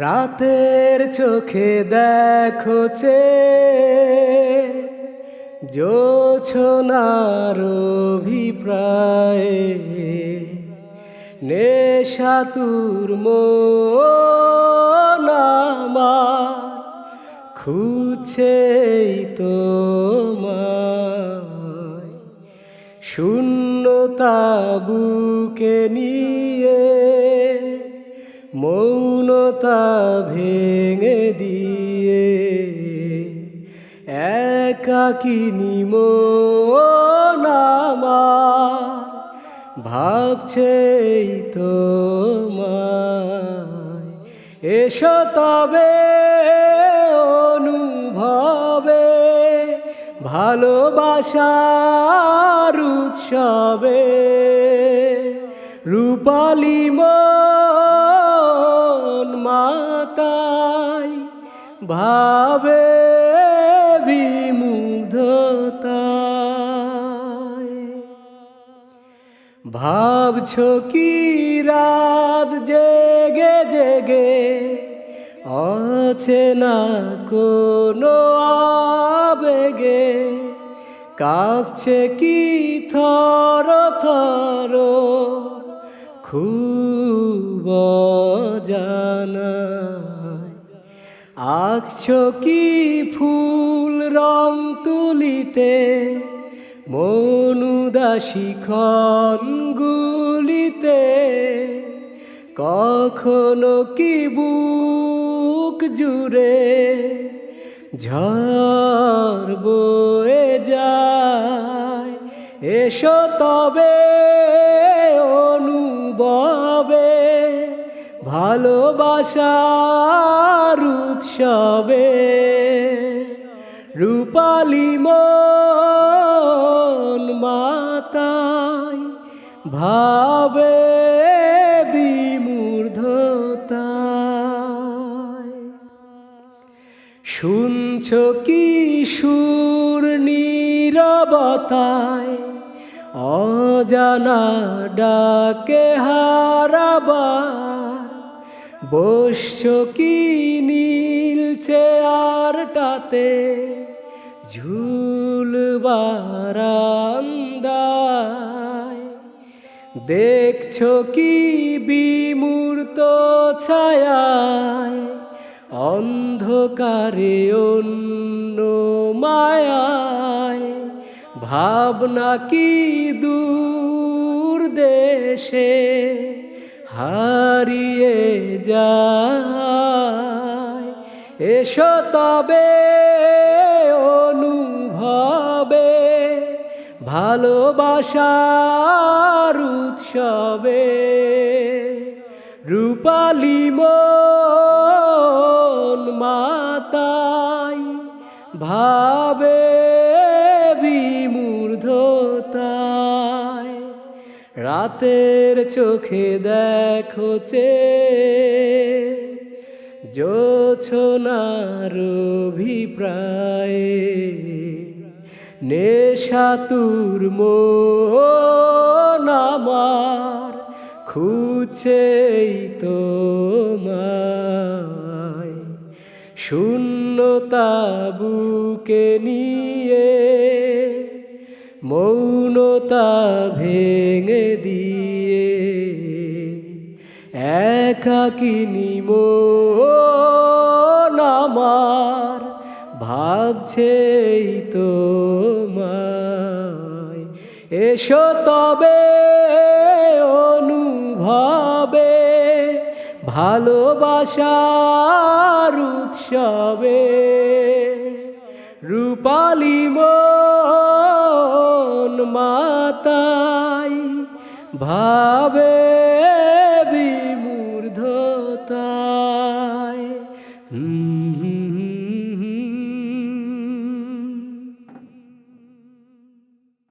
রাতের চোখে দেখো চে জোছনার অভিপ্রায়ে নেশাতুর মনামার খুঁজছেই তোমায়। শূন্যতা বুকে নিয়ে মৌনতা ভেঙে দিয়ে একাকিনী মনামার ভাবছেই তোমায়। এসো তবে অনুভবে ভালোবাসার উৎসবে রূপালী মন মাতাই ভাবে বিমুগ্ধতায়। ভাবছ কি রাত জেগে জেগে আছে না কোনো আবেগে? কাঁপছে কি থর থর খুব জানায় আঁকছ কি ফুল রং তুলিতে, মনুদাসী গুলিতে কখনো কি বুক জুড়ে ঝড় বয়ে যায়? এসো তবে ভালোবাসার উৎসবে রূপালী মন মাতাই ভাবে বিমূর্ধতায়। শুনছ কি সুর নীরবতায়? অজানা ডাকে হারাবার বসছ কি নীল চেয়ারটাতে? ঝুল বারান্দায়। দেখছ কি বিমূর্ত ছায়ায়? অন্ধকারে অন্য মায়ায়। ভাবনা কি দূর দেশে? হারিয়ে যায়। এসো তবে অনুভবে ভালোবাসার উৎসবে। রূপালী মাতাই ভাবে বিমূর্ধতায় রাতের চোখে দেখো চে জোছনার অভিপ্রায়ে নেশাতুর মনামার খুঁজছেই তোমায়। শূন্যতা বুকে নিয়ে মৌনতা ভেঙে একাকিনী মনামার ভাবছেই তোমায়। এসো তবে অনুভবে ভালোবাসার উৎসবে। রূপালী মন মাতাই ভাবে তাকায়